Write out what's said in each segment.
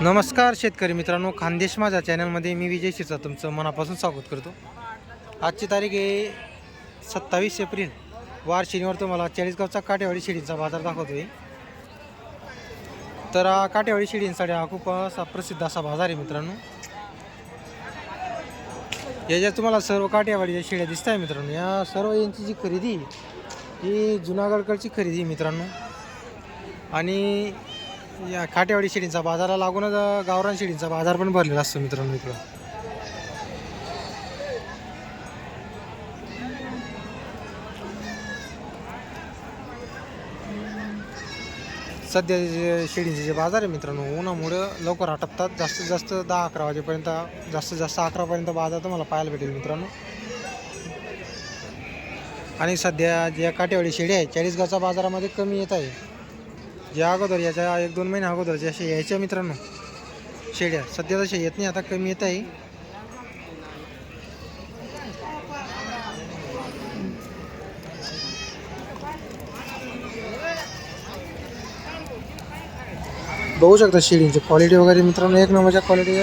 नमस्कार शेतकरी मित्रांनो खानदेश माझ्या चॅनलमध्ये मी विजय शिरसा तुमचं मनापासून स्वागत करतो. आजची तारीख आहे सत्तावीस एप्रिल. वार शनिवार तुम्हाला चाळीसगावचा काटेवाडी शिडींचा बाजार दाखवतोय. तर काटेवाडी शिडींसाठी हा खूप असा प्रसिद्ध असा बाजार आहे मित्रांनो. याच्यात तुम्हाला सर्व काटेवाडीच्या शेड्या दिसत आहे मित्रांनो. या सर्व यांची जी खरेदी ही जुनागडकडची खरेदी मित्रांनो. आणि या काटेवाडी शिडींचा बाजाराला लागूनच गावरान शिडींचा बाजार पण भरलेला असतो मित्रांनो इकडं. सध्या जे शेळींचे जे बाजार आहे मित्रांनो उन्हामुळं लवकर आटपतात. जास्तीत जास्त दहा अकरा वाजेपर्यंत जास्तीत जास्त अकरापर्यंत बाजार तुम्हाला पाहायला भेटेल मित्रांनो. आणि सध्या ज्या काटेवाडी शेळी आहे चाळीसगावच्या बाजारामध्ये कमी येत आहे. या अगोदर याच्या एक दोन महिने अगोदर ज्या अशा यायच्या मित्रांनो शेड्या सध्या तशा येत नाही आता कमी येत आहे. बघू शकता शेडींची क्वालिटी वगैरे. मित्रांनो एक नंबरच्या क्वालिटी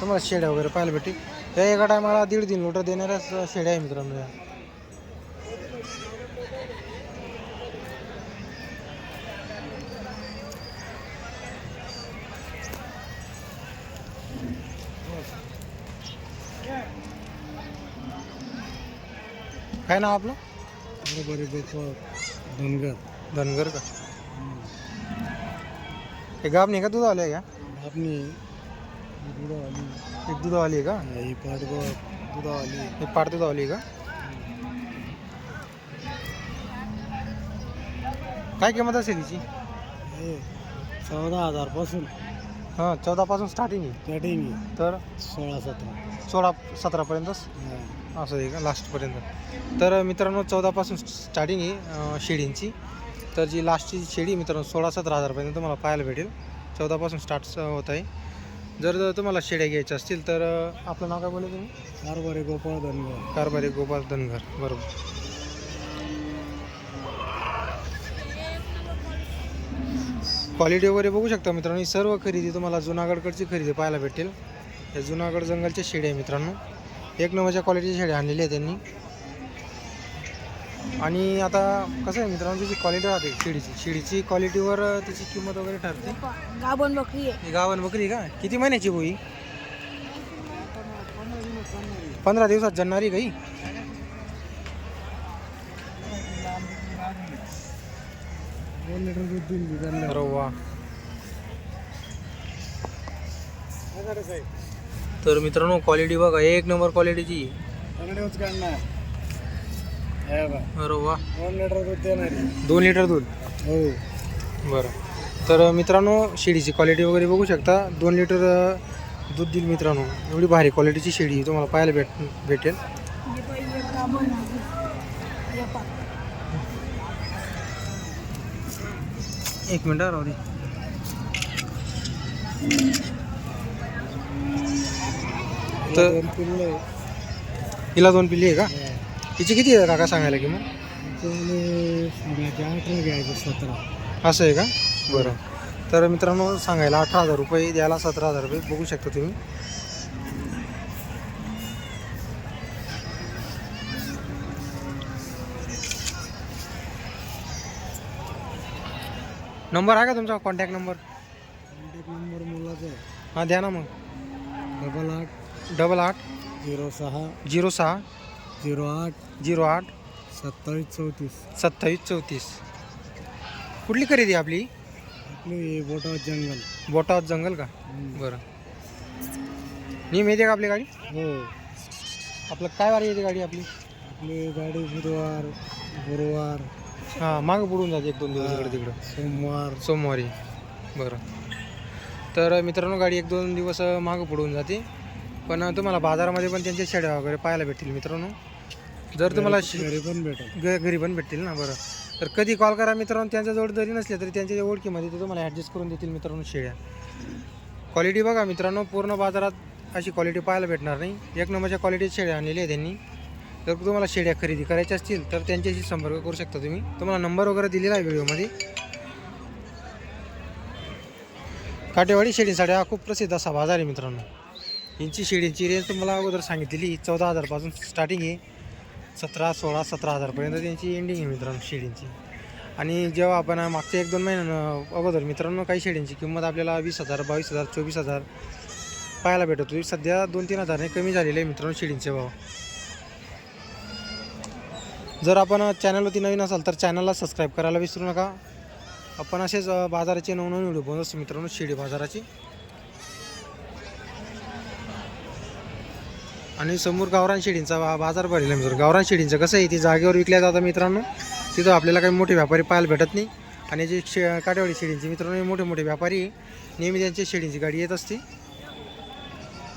तुम्हाला शेड्या वगैरे पाहायला भेटेल. या एका टायमाला दीड तीन लोटर देणाऱ्याच शेड्या आहे मित्रांनो या. काय नाव आपलं? धनगर. धनगर का? हे गाब नाही का दूध आलं आहे का? आपली दुधावाली. एक दूध आली आहे का? ही पाटगाव दुधावाली. हे पाट दूध आली आहे का? काय किंमत असेल हिची? हे चौदा हजारपासून. हां चौदापासून स्टार्टिंग आहे. स्टार्टिंग तर? सोळा सतरा. सोळा सतरापर्यंतच? असं आहे का? लास्टपर्यंत. तर मित्रांनो चौदापासून स्टार्टिंग आहे अं, शेळींची तर जी लास्टची आहे मित्रांनो सोळा सतरा हजारपर्यंत तुम्हाला पाहायला भेटेल. चौदापासून स्टार्ट होत आहे. जर जर तुम्हाला शेळ्या घ्यायच्या असतील तर आपलं नाव काय बोलले तुम्ही? कारभारी गोपाळ धनगर. कारभारी गोपाल धनगर बरोबर. क्वालिटी वगैरे बघू शकता मित्रांनो ही सर्व खरेदी तुम्हाला जुनागडकडची खरेदी पाहायला भेटेल. या जुनागड जंगलच्या शेळ्या आहे मित्रांनो. एक नंबरच्या क्वालिटीच्या शेळ्या आणलेल्या आहे त्यांनी. आणि आता कसं आहे मित्रांनो त्याची क्वालिटी राहते शेळीची शेळीची क्वालिटीवर त्याची किंमत वगैरे ठरते. गाभण बकरी आहे. गावन बकरी का? किती महिन्याची होई पंधरा दिवसात जन्नारी गाई दोन तर मित्रांनो क्वालिटी बघा एक नंबर क्वालिटीची अरे वा. दोन लिटर दूध हो. बरं. तर मित्रांनो शेळीची क्वालिटी वगैरे बघू शकता. दोन लिटर दूध देईल मित्रांनो. एवढी भारी क्वालिटीची शेळी तुम्हाला पाहायला भेट भेटेल. एक मिनटं राहू दे. तर हिला दोन पिल्ली आहे का? हिची किती आहे काका सांगायला की मग सांगायचे अठरा घ्यायचे सतरा. असं आहे का? बरं. तर मित्रांनो सांगायला अठरा हजार रुपये द्यायला सतरा हजार रुपये. बघू शकता तुम्ही. नंबर आहे का तुमचा? कॉन्टॅक्ट नंबर कॉन्टॅक्ट नंबर मुलाचा आहे. हां द्या ना मग. डबल आठ. डबल आठ झिरो सहा झिरो सहा झिरो आठ झिरो आठ सत्तावीस चौतीस. सत्तावीस चौतीस. कुठली खरेदी आपली? आपले हे बोटाव जंगल. बोटावत जंगल का. बरं. नेहमी येते का आपली गाडी? हो. आपलं काय वारी येते गाडी आपली? आपली गाडी बुधवार गुरुवार. हां मागं पुढून जाते एक दोन दिवस इकडे तिकडं. सोमवार. सोमवारी. बरं. तर मित्रांनो गाडी एक दोन दिवस मागं पुढून जाते. पण तुम्हाला बाजारामध्ये पण त्यांच्या शेड्या वगैरे पाहायला भेटतील मित्रांनो. जर तुम्हाला घरी पण भेटेल. घ घरी पण भेटतील ना बरं. तर कधी कॉल करा मित्रांनो त्यांच्याजवळ जरी नसले तरी त्यांच्या ओळखीमध्ये ते तुम्हाला ॲडजस्ट करून देतील मित्रांनो शेळ्या क्वालिटी बघा मित्रांनो पूर्ण बाजारात अशी क्वालिटी पाहायला भेटणार नाही. एक नंबरच्या क्वालिटीची शेळ्या आणलेली आहे त्यांनी. जर तुम्हाला शेड्या खरेदी करायच्या असतील तर त्यांच्याशी संपर्क करू शकता तुम्ही. तुम्हाला नंबर वगैरे दिलेला आहे व्हिडिओमध्ये. काटेवाडी शेळीसाठी हा खूप प्रसिद्ध असा बाजार आहे मित्रांनो. यांची शेळींची रेंज तुम्हाला अगोदर सांगितलेली चौदा हजारपासून स्टार्टिंग आहे. सतरा सोळा सतरा हजारपर्यंत त्यांची एंडिंग आहे मित्रांनो शेळींची आणि जेव्हा आपण मागच्या एक दोन महिन्यानं अगोदर मित्रांनो काही शेळींची किंमत आपल्याला वीस हजार बावीस हजार चोवीस हजार पाहायला भेटत होती. सध्या दोन तीन हजारने कमी झालेले आहे मित्रांनो शेळींचे भाव. जर आपण चॅनलवरती नवीन असाल तर चॅनलला सबस्क्राईब करायला विसरू नका. आपण असेच बाजाराचे नवनवीन व्हिडिओ बनवतो असतो मित्रांनो शेळी बाजाराची. आणि समोर गावरान शेडींचा बा- बाजार भरलेला मित्र गावरान शेळींचं कसं आहे ती जागेवर विकल्या जातात मित्रांनो. तिथं आपल्याला काही मोठे व्यापारी पाहायला भेटत नाही. आणि जे शे काटेवाडी शेडींचे मित्रांनो हे मोठे मोठे व्यापारी आहे. नेहमी त्यांच्या शेडींची गाडी येत असते.